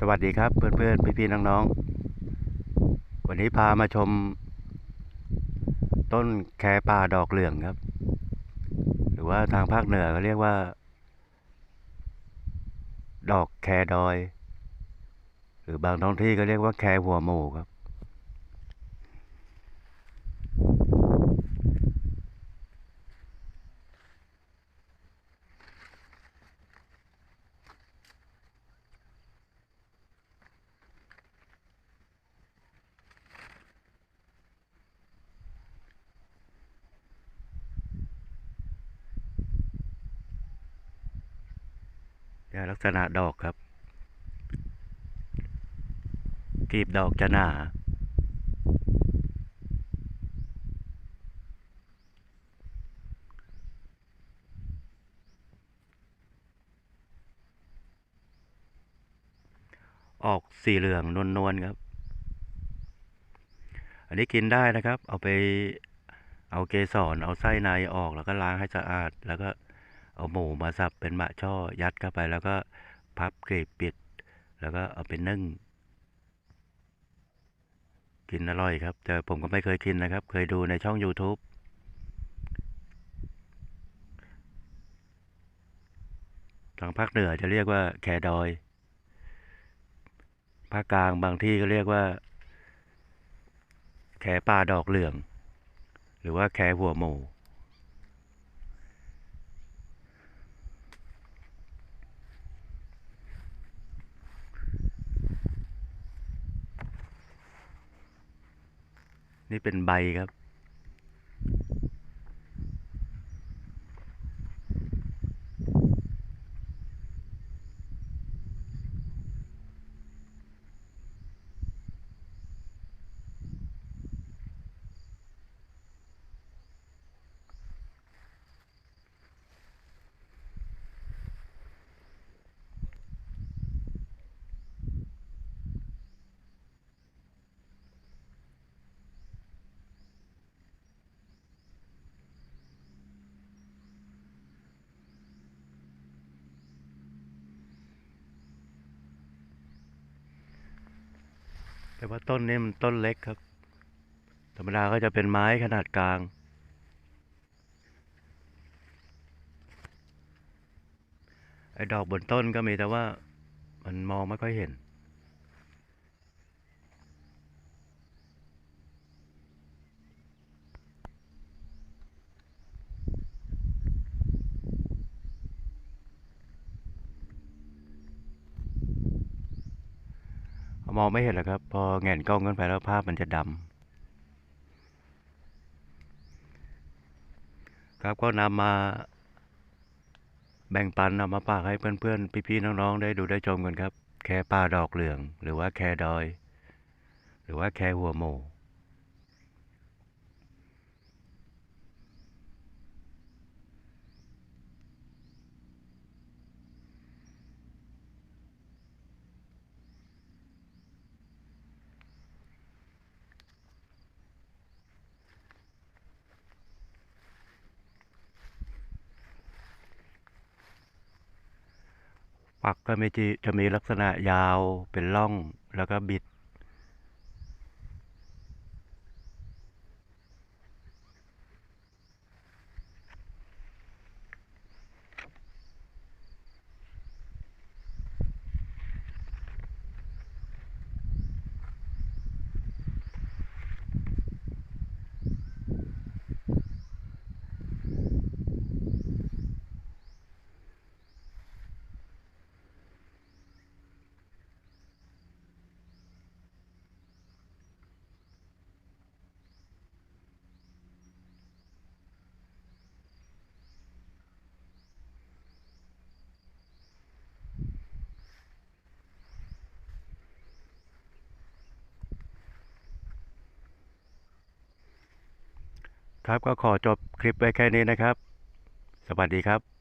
สวัสดีครับเพื่อนๆพี่ๆน้องๆ วันนี้พามาชม ต้นแคป่าดอกเหลืองครับ หรือว่าทางภาคเหนือเขาเรียกว่า ดอกแคดอย หรือบางท้องที่ก็เรียกว่าแคหัวหมูครับี่ยลักษณะดอกครับกลีบดอกจะหนาออกสีเหลืองนวลๆครับ อันนี้กินได้นะครับ เอาไปเอาเกสรเอาไส้ในออกแล้วก็ล้างให้สะอาดแล้วก็ เอาหมูมาสับเป็นมะช่อยัดเข้าไปแล้วก็พับกลีบปิด แล้วก็เอาไปนึ่ง กินอร่อยครับ แต่ผมก็ไม่เคยกินนะครับ เคยดูในช่อง YouTube ทางภาคเหนือจะเรียกว่าแคดอย ภาคกลางบางที่ก็เรียกว่า แคป่าดอกเหลือง หรือว่าแคหัวหมู นี่เป็นใบครับ แต่ว่าต้นนี้มันต้นเล็กครับ ธรรมดาก็จะเป็นไม้ขนาดกลาง ไอ้ดอกบนต้นก็มีแต่ว่ามันมองไม่ค่อยเห็น มองไม่เห็นหรอกครับ พอแงนกล้องขึ้นไปแล้วภาพมันจะดำครับก็นำมาแบ่งปันนำมาฝากให้เพื่อนๆ พี่ๆ น้องๆ ได้ดูได้ชมกันครับ แค่ป่าดอกเหลือง หรือว่าแค่ดอย หรือว่าแค่หัวโม ปักก็มีจีจะมีลักษณะยาวเป็นร่องแล้วก็บิด ครับก็ขอจบคลิปไว้แค่นี้นะครับ สวัสดีครับ